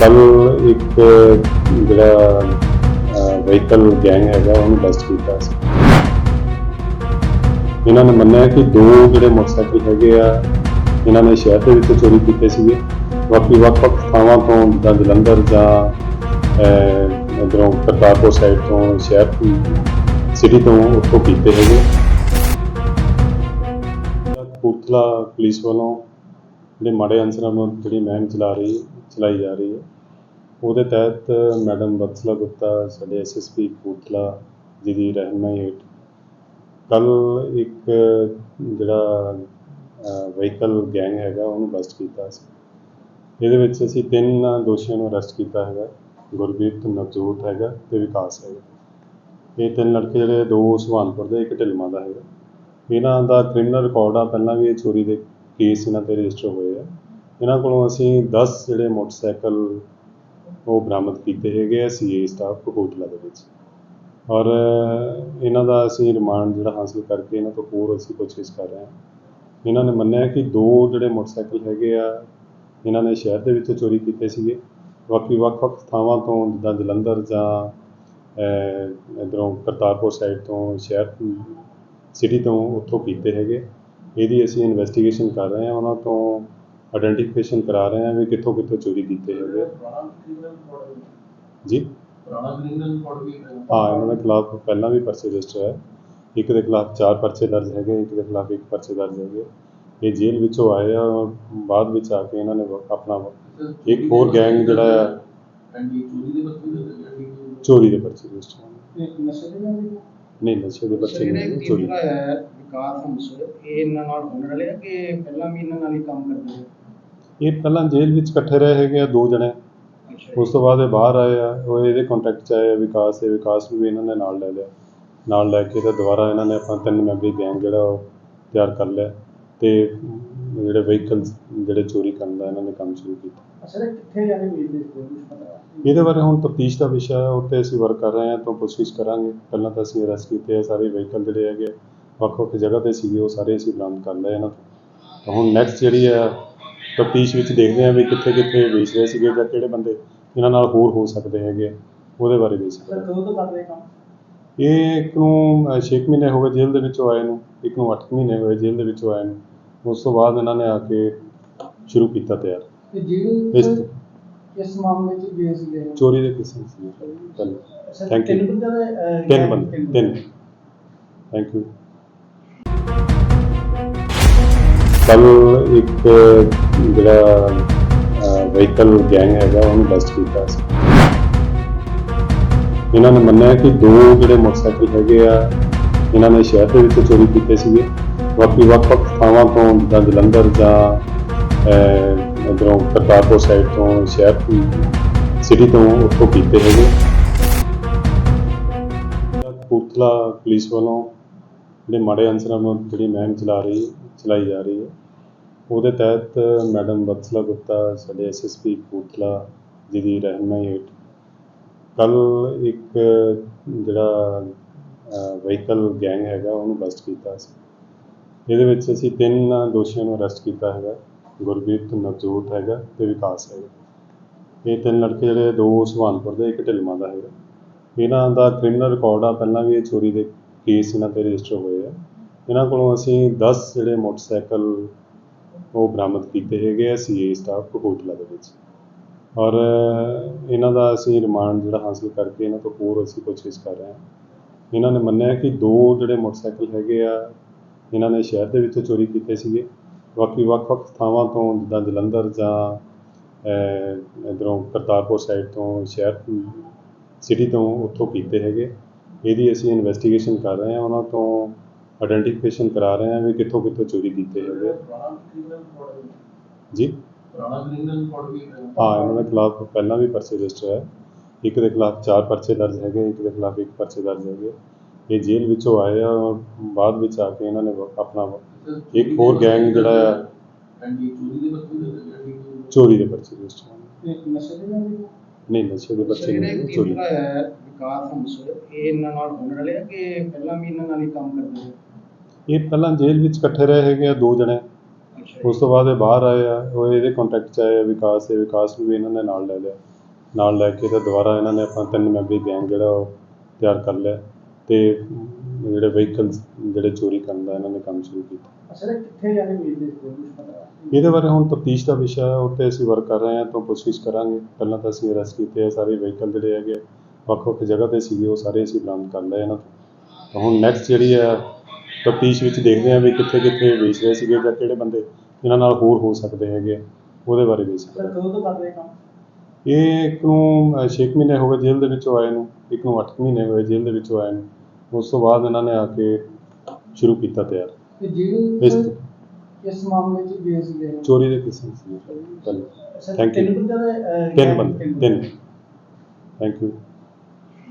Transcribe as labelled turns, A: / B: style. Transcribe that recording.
A: ਕੱਲ ਇੱਕ ਜਿਹੜਾ ਵਹੀਕਲ ਗੈਂਗ ਹੈਗਾ ਉਹਨੂੰ ਬਸਟ ਕੀਤਾ ਸੀ। ਇਹਨਾਂ ਨੇ ਮੰਨਿਆ ਕਿ ਦੋ ਜਿਹੜੇ ਮੋਟਰਸਾਈਕਲ ਹੈਗੇ ਆ ਇਹਨਾਂ ਨੇ ਸ਼ਹਿਰ ਦੇ ਵਿੱਚ ਚੋਰੀ ਕੀਤੇ ਸੀਗੇ। ਬਾਕੀ ਵੱਖ-ਵੱਖ ਥਾਵਾਂ ਤੋਂ ਜਿੱਦਾਂ ਜਲੰਧਰ ਜਾਂ ਅਹ, ਕਰਤਾਰਪੁਰ ਸਾਈਡ ਤੋਂ ਸ਼ਹਿਰ ਸਿਟੀ ਤੋਂ ਉੱਥੋਂ ਕੀਤੇ ਹੈਗੇ। ਕਪੂਰਥਲਾ ਪੁਲਿਸ ਵੱਲੋਂ ਜਿਹੜੇ ਮਾੜੇ ਅਨਸਰਾਂ ਨੂੰ ਜਿਹੜੀ ਮਹਿਮ ਚਲਾ ਰਹੀ ਹੈ ਚਲਾਈ ਜਾ ਰਹੀ ਹੈ। ਉਹਦੇ ਤਹਿਤ ਮੈਡਮ ਬਤਸਲਾ ਗੁਪਤਾ, ਸਾਡੇ ਐਸਐਸਪੀ ਕਪੂਰਥਲਾ ਜੀ ਦੀ ਰਹਿਨਮਾਈ ਹੇਠ ਕੱਲ ਇੱਕ ਜਿਹੜਾ ਵਹੀਕਲ ਗੈਂਗ ਹੈਗਾ, ਉਹਨੂੰ ਬਸਟ ਕੀਤਾ ਸੀ। ਇਹਦੇ ਵਿੱਚ ਅਸੀਂ ਤਿੰਨ ਦੋਸ਼ੀਆਂ ਨੂੰ ਅਰੈਸਟ ਕੀਤਾ ਹੈਗਾ, ਗੁਰਬੀਰ ਨਵਜੋਤ ਹੈਗਾ ਤੇ ਵਿਕਾਸ ਹੈਗਾ। ਇਹ ਤਿੰਨ ਲੜਕੇ ਜਿਹੜੇ ਦੋ ਸੁਹਾਨਪੁਰ ਦੇ, ਇੱਕ ਢਿਲਮਾ ਦਾ ਹੈਗਾ। ਇਹਨਾਂ ਦਾ ਕ੍ਰਿਮੀਨਲ ਰਿਕਾਰਡ ਆ, ਪਹਿਲਾਂ ਵੀ ਇਹ ਚੋਰੀ ਦੇ ਕੇਸ ਇਹਨਾਂ ਤੇ ਰਜਿਸਟਰ ਹੋਏ ਆ। ਇਹਨਾਂ ਕੋਲੋਂ ਅਸੀਂ 10 ਜਿਹੜੇ ਮੋਟਰਸਾਈਕਲ ਉਹ ਬਰਾਮਦ ਕੀਤੇ ਹੈਗੇ ਆ ਸੀਏ ਸਟਾਫ ਕਪੂਰਥਲਾ ਦੇ ਵਿੱਚ। ਔਰ ਇਹਨਾਂ ਦਾ ਅਸੀਂ ਰਿਮਾਂਡ ਜਿਹੜਾ ਹਾਸਲ ਕਰਕੇ ਇਹਨਾਂ ਤੋਂ ਹੋਰ ਅਸੀਂ ਪੁੱਛਗਿੱਛ ਕਰ ਰਹੇ ਹਾਂ। ਇਹਨਾਂ ਨੇ ਮੰਨਿਆ ਕਿ ਦੋ ਜਿਹੜੇ ਮੋਟਰਸਾਈਕਲ ਹੈਗੇ ਆ ਇਹਨਾਂ ਨੇ ਸ਼ਹਿਰ ਦੇ ਵਿੱਚੋਂ ਚੋਰੀ ਕੀਤੇ ਸੀਗੇ। ਬਾਕੀ ਵੱਖ-ਵੱਖ ਥਾਵਾਂ ਤੋਂ ਜਿੱਦਾਂ ਜਲੰਧਰ ਜਾਂ ਅਹ, ਇੱਧਰੋਂ ਕਰਤਾਰਪੁਰ ਸਾਈਡ ਤੋਂ ਸ਼ਹਿਰ ਸਿਟੀ ਤੋਂ ਉੱਥੋਂ ਕੀਤੇ ਹੈਗੇ। ਇਹਦੀ ਅਸੀਂ ਇਨਵੈਸਟੀਗੇਸ਼ਨ ਕਰ ਰਹੇ ਹਾਂ। ਉਹਨਾਂ ਤੋਂ ਆਇਡੈਂਟੀਫਿਕੇਸ਼ਨ ਕਰਾ ਰਹੇ ਹਾਂ ਵੀ ਕਿੱਥੋਂ ਕਿੱਥੋਂ ਚੋਰੀ ਕੀਤੇ ਹੈਗੇ ਜੀ?
B: ਹੈ
A: ਇਹਨਾਂ ਦੇ ਖਿਲਾਫ ਪਹਿਲਾਂ ਵੀ ਪਰਚੇ ਰਜਿਸਟਰ ਹੈ ਇੱਕ ਦੇ ਖਿਲਾਫ ਚਾਰ ਪਰਚੇ ਦਰਜ ਹੈਗੇ ਇੱਕ ਦੇ ਖਿਲਾਫ ਇੱਕ ਪਰਚੇ ਦਰਜ ਹੈਗੇ ਇਹ ਜੇਲ੍ਹ ਵਿੱਚੋਂ ਆਏ ਆ ਬਾਅਦ ਵਿੱਚ ਆ ਕੇ ਇਹਨਾਂ ਨੇ ਆਪਣਾ ਵ- ਇੱਕ ਹੋਰ ਗੈਂਗ ਜਿਹੜਾ ਆ
B: ਚੋਰੀ ਦੇ ਬੱਚੇ ਦੇ ਐਂਡੀ
A: ਚੋਰੀ ਦੇ ਪਰਚੇ ਰਜਿਸਟਰ ਨਹੀਂ ਨਸ਼ੇ ਦੇ ਪਰਚੇ ਚੋਰੀ
C: ਇਹ ਇਹਨਾਂ ਨਾਲ ਹੋਣ ਵਾਲੇ ਆ ਕਿ ਪਹਿਲਾਂ ਵੀ ਇਹਨਾਂ ਨਾਲ ਹੀ ਕੰਮ ਕਰਦੇ ਆ
A: ਇਹ ਪਹਿਲਾਂ ਜੇਲ੍ਹ ਵਿੱਚ ਇਕੱਠੇ ਰਹੇ ਹੈਗੇ ਆ ਦੋ ਜਣੇ। ਉਸ ਤੋਂ ਬਾਅਦ ਇਹ ਬਾਹਰ ਆਏ ਆ ਉਹ ਇਹਦੇ ਕੰਟੈਕਟ 'ਚ ਆਏ ਆ ਵਿਕਾਸ ਦੇ ਵਿਕਾਸ ਨੂੰ ਵੀ ਇਹਨਾਂ ਨੇ ਨਾਲ ਲੈ ਲਿਆ। ਨਾਲ ਲੈ ਕੇ ਤੇ ਦੁਬਾਰਾ ਇਹਨਾਂ ਨੇ ਆਪਣਾ ਤਿੰਨ ਮੈਂਬਰੀ ਗੈਂਗ ਜਿਹੜਾ ਉਹ ਤਿਆਰ ਕਰ ਲਿਆ ਤੇ ਜਿਹੜੇ ਵਹੀਕਲ ਜਿਹੜੇ ਚੋਰੀ ਕਰਨ ਦਾ ਇਹਨਾਂ ਨੇ ਕੰਮ ਸ਼ੁਰੂ ਕੀਤਾ।
B: ਅਸਲ ਕਿੱਥੇ ਜਾਣੇ ਮਿਲਦੇ ਪਤਾ।
A: ਇਹਦੇ ਬਾਰੇ ਹੁਣ ਤਫਤੀਸ਼ ਦਾ ਵਿਸ਼ਾ ਹੈ ਉੱਤੇ ਅਸੀਂ ਵਰਕ ਕਰ ਰਹੇ ਹਾਂ ਤਾਂ ਕੋਸ਼ਿਸ਼ ਕਰਾਂਗੇ। ਪਹਿਲਾਂ ਤਾਂ ਅਸੀਂ ਅਰੈਸਟ ਕੀਤੇ ਆ ਸਾਰੇ ਵਹੀਕਲ ਜਿਹੜੇ ਹੈਗੇ ਵੱਖ-ਵੱਖ ਜਗ੍ਹਾ ਤੇ ਸੀਗੇ ਉਹ ਸਾਰੇ ਅਸੀਂ ਬਰਾਮਦ ਕਰ ਲਏ ਇਹਨਾਂ ਤੋਂ। ਤਾਂ ਹੁਣ ਨੈਕਸਟ ਜਿਹੜੀ ਹੈ ਤਫਤੀਸ਼ ਵਿੱਚ ਦੇਖਦੇ ਹਾਂ ਵੀ ਕਿੱਥੇ ਕਿੱਥੇ ਵੇਚ ਰਹੇ ਸੀਗੇ ਜਾਂ ਕਿਹੜੇ ਬੰਦੇ ਇਹਨਾਂ ਨਾਲ ਹੋਰ ਹੋ ਸਕਦੇ ਹੈਗੇ ਉਹਦੇ ਬਾਰੇ ਵੀ
B: ਸਰ ਕਦੋਂ ਤੋਂ ਕਰ ਰਹੇ ਕੰਮ?
A: ਇਹ ਇੱਕ ਨੂੰ 6 ਮਹੀਨੇ ਹੋ ਗਏ ਜੇਲ੍ਹ ਦੇ ਵਿੱਚੋਂ ਆਏ ਨੂੰ ਇੱਕ ਨੂੰ 8 ਮਹੀਨੇ ਹੋਏ ਜੇਲ੍ਹ ਦੇ ਵਿੱਚੋਂ ਆਏ ਨੂੰ। ਉਸ ਤੋਂ ਬਾਅਦ ਇਹਨਾਂ ਨੇ ਆ ਕੇ ਸ਼ੁਰੂ ਕੀਤਾ ਤਿਆਰ।
B: ਤੇ ਜਿਹੜੀ
A: ਇਸ
B: ਇਸ ਮਾਮਲੇ 'ਚ ਗਏ ਸੀਗੇ?
A: ਚੋਰੀ ਦੇ ਕਿਸਮ ਸੀ Thank you.
B: ਤਿੰਨ ਬੰਦੇ
A: ਤਿੰਨ ਥੈਂਕ ਯੂ ਕੱਲ ਇੱਕ ਜਿਹੜਾ ਵਹੀਕਲ ਗੈਂਗ ਹੈਗਾ ਉਹਨੂੰ ਬਸਟ ਕੀਤਾ ਸੀ। ਇਹਨਾਂ ਨੇ ਮੰਨਿਆ ਕਿ ਦੋ ਜਿਹੜੇ ਮੋਟਰਸਾਈਕਲ ਹੈਗੇ ਆ ਇਹਨਾਂ ਨੇ ਸ਼ਹਿਰ ਦੇ ਵਿੱਚ ਚੋਰੀ ਕੀਤੇ ਸੀਗੇ। ਬਾਕੀ ਵੱਖ-ਵੱਖ ਥਾਵਾਂ ਤੋਂ ਜਿੱਦਾਂ ਜਲੰਧਰ ਜਾਂ ਅਹ, ਇੱਧਰੋਂ ਕਰਤਾਰਪੁਰ ਸਾਈਡ ਤੋਂ ਸ਼ਹਿਰ ਸਿਟੀ ਤੋਂ ਉੱਥੋਂ ਕੀਤੇ ਹੈਗੇ। ਕਪੂਰਥਲਾ ਪੁਲਿਸ ਵੱਲੋਂ ਜਿਹੜੇ ਮਾੜੇ ਅਨਸਰਾਂ ਨੂੰ ਜਿਹੜੀ ਮਹਿਮ ਚਲਾ ਰਹੀ ਚਲਾਈ ਜਾ ਰਹੀ ਹੈ। ਉਹਦੇ ਤਹਿਤ ਮੈਡਮ ਬਤਸਲਾ ਗੁਪਤਾ, ਸਾਡੇ ਐਸਐਸਪੀ ਕਪੂਰਥਲਾ ਜੀ ਦੀ ਰਹਿਨਮਾਈ ਹੇਠ ਕੱਲ ਇੱਕ ਜਿਹੜਾ ਵਹੀਕਲ ਗੈਂਗ ਹੈਗਾ, ਉਹਨੂੰ ਬਸਟ ਕੀਤਾ ਸੀ। ਇਹਦੇ ਵਿੱਚ ਅਸੀਂ ਤਿੰਨ ਦੋਸ਼ੀਆਂ ਨੂੰ ਅਰੈਸਟ ਕੀਤਾ ਹੈਗਾ, ਗੁਰਬੀਰ ਨਵਜੋਤ ਹੈਗਾ ਤੇ ਵਿਕਾਸ ਹੈਗਾ। ਇਹ ਤਿੰਨ ਲੜਕੇ ਜਿਹੜੇ ਦੋ ਸੁਹਾਨਪੁਰ ਦੇ, ਇੱਕ ਢਿਲਮਾ ਦਾ ਹੈਗਾ। ਇਹਨਾਂ ਦਾ ਕ੍ਰਿਮੀਨਲ ਰਿਕਾਰਡ ਆ, ਪਹਿਲਾਂ ਵੀ ਇਹ ਚੋਰੀ ਦੇ ਕੇਸ ਇਹਨਾਂ ਤੇ ਰਜਿਸਟਰ ਹੋਏ ਆ। ਇਹਨਾਂ ਕੋਲੋਂ ਅਸੀਂ 10 ਜਿਹੜੇ ਮੋਟਰਸਾਈਕਲ ਉਹ ਬਰਾਮਦ ਕੀਤੇ ਹੈਗੇ ਆ ਸੀਏ ਸਟਾਫ ਕਪੂਰਥਲਾ ਦੇ ਵਿੱਚ। ਔਰ ਇਹਨਾਂ ਦਾ ਅਸੀਂ ਰਿਮਾਂਡ ਜਿਹੜਾ ਹਾਸਲ ਕਰਕੇ ਇਹਨਾਂ ਤੋਂ ਹੋਰ ਅਸੀਂ ਪੁੱਛਗਿੱਛ ਕਰ ਰਹੇ ਹਾਂ। ਇਹਨਾਂ ਨੇ ਮੰਨਿਆ ਕਿ ਦੋ ਜਿਹੜੇ ਮੋਟਰਸਾਈਕਲ ਹੈਗੇ ਆ ਇਹਨਾਂ ਨੇ ਸ਼ਹਿਰ ਦੇ ਵਿੱਚੋਂ ਚੋਰੀ ਕੀਤੇ ਸੀਗੇ। ਬਾਕੀ ਵੱਖ-ਵੱਖ ਥਾਵਾਂ ਤੋਂ ਜਿੱਦਾਂ ਜਲੰਧਰ ਜਾਂ ਅਹ, ਇੱਧਰੋਂ ਕਰਤਾਰਪੁਰ ਸਾਈਡ ਤੋਂ ਸ਼ਹਿਰ ਸਿਟੀ ਤੋਂ ਉੱਥੋਂ ਕੀਤੇ ਹੈਗੇ। ਇਹਦੀ ਅਸੀਂ ਇਨਵੈਸਟੀਗੇਸ਼ਨ ਕਰ ਰਹੇ ਹਾਂ। ਉਹਨਾਂ ਤੋਂ ਆਇਡੈਂਟੀਫਿਕੇਸ਼ਨ ਕਰਾ ਰਹੇ ਹਾਂ ਵੀ ਕਿੱਥੋਂ ਕਿੱਥੋਂ ਚੋਰੀ ਕੀਤੇ ਹੈਗੇ ਜੀ?
B: ਹੈ
A: ਇਹਨਾਂ ਦੇ ਖਿਲਾਫ ਪਹਿਲਾਂ ਵੀ ਪਰਚੇ ਰਜਿਸਟਰ ਹੈ ਇੱਕ ਦੇ ਖਿਲਾਫ ਚਾਰ ਪਰਚੇ ਦਰਜ ਹੈਗੇ ਇੱਕ ਦੇ ਖਿਲਾਫ ਇੱਕ ਪਰਚੇ ਦਰਜ ਹੈਗੇ ਇਹ ਜੇਲ੍ਹ ਵਿੱਚੋਂ ਆਏ ਆ ਬਾਅਦ ਵਿੱਚ ਆ ਕੇ ਇਹਨਾਂ ਨੇ ਆਪਣਾ ਇੱਕ ਹੋਰ ਗੈਂਗ ਜਿਹੜਾ ਆ
B: ਚੋਰੀ ਦੇ ਬੱਚੇ
A: ਪਰਚੇ ਰਜਿਸਟਰ ਨਹੀਂ ਨਸ਼ੇ ਦੇ ਪਰਚੇ
C: ਜਿਹੜੇ
A: ਨਹੀਂ ਚੋਰੀ
C: ਵਿਕਾਸ ਹੰਸ ਇਹ ਇਹਨਾਂ ਨਾਲ ਹੋਣ ਵਾਲੇ ਆ ਕਿ ਪਹਿਲਾਂ ਵੀ ਇਹਨਾਂ ਨਾਲ ਹੀ ਕੰਮ ਕਰਦੇ
A: ਇਹ ਪਹਿਲਾਂ ਜੇਲ੍ਹ ਵਿੱਚ ਇਕੱਠੇ ਰਹੇ ਹੈਗੇ ਆ ਦੋ ਜਣੇ। ਉਸ ਤੋਂ ਬਾਅਦ ਇਹ ਬਾਹਰ ਆਏ ਆ ਉਹ ਇਹਦੇ ਕੰਟੈਕਟ 'ਚ ਆਏ ਆ ਵਿਕਾਸ ਦੇ ਵਿਕਾਸ ਨੂੰ ਵੀ ਇਹਨਾਂ ਨੇ ਨਾਲ ਲੈ ਲਿਆ। ਨਾਲ ਲੈ ਕੇ ਤੇ ਦੁਬਾਰਾ ਇਹਨਾਂ ਨੇ ਆਪਣਾ ਤਿੰਨ ਮੈਂਬਰੀ ਗੈਂਗ ਜਿਹੜਾ ਉਹ ਤਿਆਰ ਕਰ ਲਿਆ ਤੇ ਜਿਹੜੇ ਵਹੀਕਲਸ ਜਿਹੜੇ ਚੋਰੀ ਕਰਨ ਦਾ ਇਹਨਾਂ ਨੇ ਕੰਮ ਸ਼ੁਰੂ ਕੀਤਾ।
C: ਅਸਲ ਕਿੱਥੇ ਜਾ ਕੇ ਵੇਚਦੇ ਸੀ ਕੁਝ ਪਤਾ
A: ਇਹਦੇ ਬਾਰੇ ਹੁਣ ਤਫਤੀਸ਼ ਦਾ ਵਿਸ਼ਾ ਹੈ ਉੱਤੇ ਅਸੀਂ ਵਰਕ ਕਰ ਰਹੇ ਹਾਂ ਤੋਂ ਕੋਸ਼ਿਸ਼ ਕਰਾਂਗੇ। ਪਹਿਲਾਂ ਤਾਂ ਅਸੀਂ ਅਰੈਸਟ ਕੀਤੇ ਆ ਸਾਰੇ ਵਹੀਕਲ ਜਿਹੜੇ ਹੈਗੇ ਵੱਖ-ਵੱਖ ਜਗ੍ਹਾ ਤੇ ਸੀਗੇ ਉਹ ਸਾਰੇ ਅਸੀਂ ਬਰਾਮਦ ਕਰ ਲਏ ਇਹਨਾਂ ਤਾਂ। ਹੁਣ ਨੈਕਸਟ ਜਿਹੜੀ ਹੈ ਤਫਤੀਸ਼ ਵਿੱਚ ਦੇਖਦੇ ਹਾਂ ਵੀ ਕਿੱਥੇ-ਕਿੱਥੇ ਵੇਚ ਰਹੇ ਸੀਗੇ ਜਾਂ ਕਿਹੜੇ ਬੰਦੇ ਇਹਨਾਂ ਨਾਲ ਹੋਰ ਹੋ ਸਕਦੇ ਹੈਗੇ ਆ, ਉਹਦੇ ਬਾਰੇ ਵੀ
C: ਸਰ ਕਦੋਂ ਤੋਂ ਕਰ ਰਹੇ ਕੰਮ?
A: ਇਹ ਇੱਕ ਨੂੰ 6 ਮਹੀਨੇ ਹੋ ਗਏ ਜੇਲ੍ਹ ਦੇ ਵਿੱਚੋਂ ਆਏ ਨੂੰ ਇੱਕ ਨੂੰ 8 ਮਹੀਨੇ ਹੋਏ ਜੇਲ੍ਹ ਦੇ ਵਿੱਚੋਂ ਆਏ ਨੂੰ। ਉਸ ਤੋਂ ਬਾਅਦ ਇਹਨਾਂ ਨੇ ਆ ਕੇ ਸ਼ੁਰੂ ਕੀਤਾ ਤਿਆਰ।
C: ਤੇ ਜਿਹੜੇ
A: ਇਸ
C: ਇਸ ਮਾਮਲੇ 'ਚ ਗਏ ਸੀਗੇ?
A: ਚੋਰੀ ਦੇ ਕਿਸਮ ਸੀ ਪਹਿਲਾਂ
C: ਸਰ
A: Thank you.
C: ਤਿੰਨ ਬੰਦੇ ਦਾ, ਅਹ,
A: ਤਿੰਨ
C: gang
A: ਬੰਦੇ ਤਿੰਨ ਥੈਂਕ ਯੂ